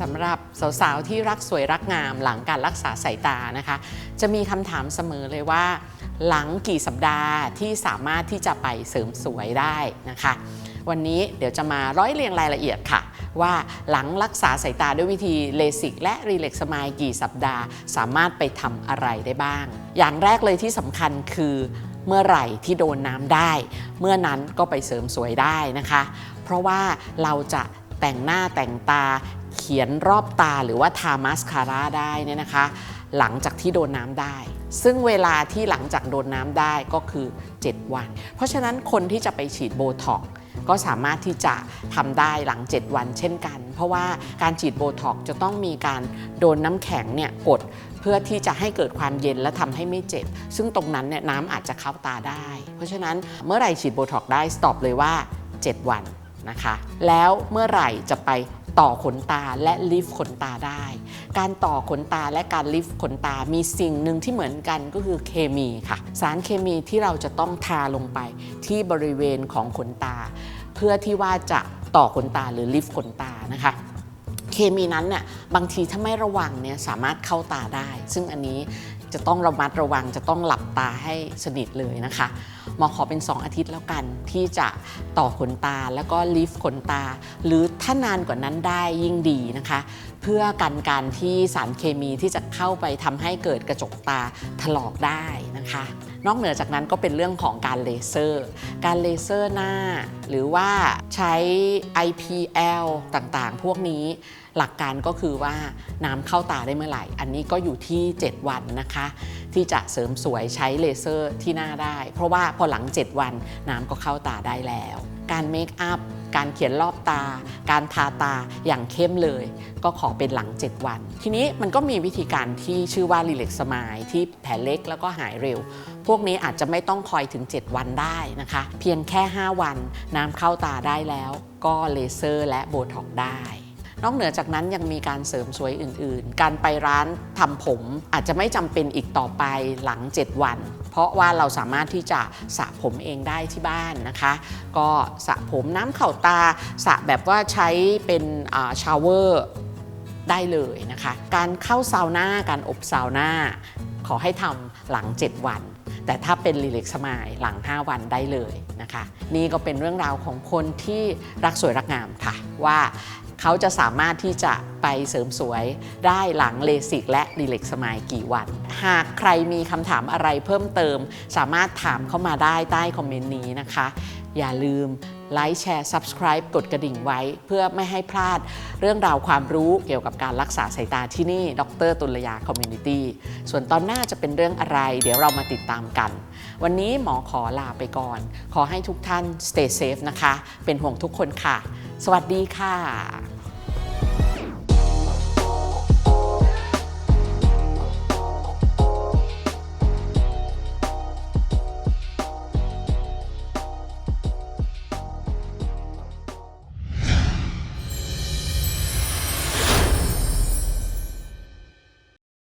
สำหรับสาวๆที่รักสวยรักงามหลังการรักษาสายตานะคะ จะมีคำถามเสมอเลยว่า หลังกี่สัปดาห์ที่สามารถที่จะไปเสริมสวยได้นะคะ วันนี้เดี๋ยวจะมาร้อยเรียงรายละเอียดค่ะ ว่าหลังรักษาสายตาด้วยวิธีเลสิกและรีเล็กซ์มายกี่สัปดาห์ สามารถไปทำอะไรได้บ้าง อย่างแรกเลยที่สำคัญคือเมื่อไหร่ที่โดนน้ำได้ เมื่อนั้นก็ไปเสริมสวยได้นะคะ เพราะว่าเราจะแต่งหน้าแต่งตา ขียนรอบตาหรือว่าทามาสคาร่าได้เนี่ยนะคะ หลังจากที่โดนน้ำได้ ซึ่งเวลาที่หลังจากโดนน้ำได้ก็คือ 7 วัน เพราะฉะนั้นคนที่จะไปฉีดโบท็อกก็สามารถที่จะทำได้หลัง 7 วันเช่นกัน เพราะว่าการฉีดโบท็อกจะต้องมีการโดนน้ำแข็งเนี่ยกดเพื่อที่จะให้เกิดความเย็นและทำให้ไม่เจ็บ ซึ่งตรงนั้นเนี่ยน้ำอาจจะเข้าตาได้ เพราะฉะนั้นเมื่อไหร่ฉีดโบท็อกได้สต็อปเลยว่า 7 วันนะคะ แล้วเมื่อไหร่จะไป ต่อขนตาและลิฟต์ขนตาได้ การต่อขนตาและการลิฟต์ขนตามีสิ่งหนึ่งที่เหมือนกันก็คือเคมีค่ะ สารเคมีที่เราจะต้องทาลงไปที่บริเวณของขนตา เพื่อที่ว่าจะต่อขนตาหรือลิฟต์ขนตานะคะเคมีนั้นเนี่ยบางทีถ้าไม่ระวังเนี่ยสามารถเข้าตาได้ ซึ่งอันนี้จะต้องระมัดระวังจะต้องหลับตาให้สนิทเลยนะคะ หมอขอเป็น 2 อาทิตย์แล้วกัน ที่จะต่อขนตาแล้วก็ลิฟต์ขนตา หรือถ้านานกว่านั้นได้ยิ่งดีนะคะ เพื่อกันการที่สารเคมีที่จะเข้าไปทำให้เกิดกระจกตาถลอกได้นะคะ นอกเหนือจากนั้นก็เป็นเรื่องของการเลเซอร์ การเลเซอร์หน้า หรือว่าใช้ IPL ต่างๆ พวกนี้หลักการก็คือว่าน้ำเข้าตาได้เมื่อไหร่ อันนี้ก็อยู่ที่ 7 วันนะคะ ที่จะเสริมสวยใช้เลเซอร์ที่หน้าได้ เพราะว่าพอหลัง 7 วันน้ำก็เข้าตาได้แล้ว การเมคอัพการเขียนรอบตา การทาตาอย่างเข้มเลย ก็ขอเป็นหลัง 7 วัน ทีนี้มันก็มีวิธีการที่ชื่อว่ารีเล็กสมายที่แผลเล็กแล้วก็หายเร็ว พวกนี้อาจจะไม่ต้องคอยถึง 7 วันได้นะคะ เพียงแค่ 5 วัน น้ำเข้าตาได้แล้ว ก็เลเซอร์และโบท็อกซ์ได้ นอกเหนือจากนั้นยังมีการเสริมสวยอื่น ๆ การไปร้านทำผมอาจจะไม่จำเป็นอีกต่อไปหลัง 7 วัน เพราะว่าเราสามารถที่จะสระผมเองได้ที่บ้านนะคะ ก็สระผมน้ำเข่าตาสระแบบว่าใช้เป็นชาวเวอร์ได้เลยนะคะ การเข้าซาวน่าการอบซาวน่าขอให้ทำหลัง 7 วัน แต่ถ้าเป็นรีเล็กสมายหลัง 5 วันได้เลยนะคะ นี่ก็เป็นเรื่องราวของคนที่รักสวยรักงามค่ะ ว่า เขาจะสามารถที่จะไปเสริมสวยได้หลังเลสิกและรีเล็กสมายกี่วัน หากใครมีคำถามอะไรเพิ่มเติม สามารถถามเข้ามาได้ใต้คอมเมนต์นี้นะคะ อย่าลืมไลค์แชร์ Subscribe กดกระดิ่งไว้ เพื่อไม่ให้พลาดเรื่องราวความรู้เกี่ยวกับการรักษาสายตาที่นี่ ดรตุลยาคอมมูนิตี้ ส่วนตอนหน้าจะเป็นเรื่องอะไร เดี๋ยวเรามาติดตามกัน วันนี้หมอขอลาไปก่อน ขอให้ทุกท่าน stay safe นะคะ เป็นห่วงทุกคนค่ะ สวัสดีค่ะ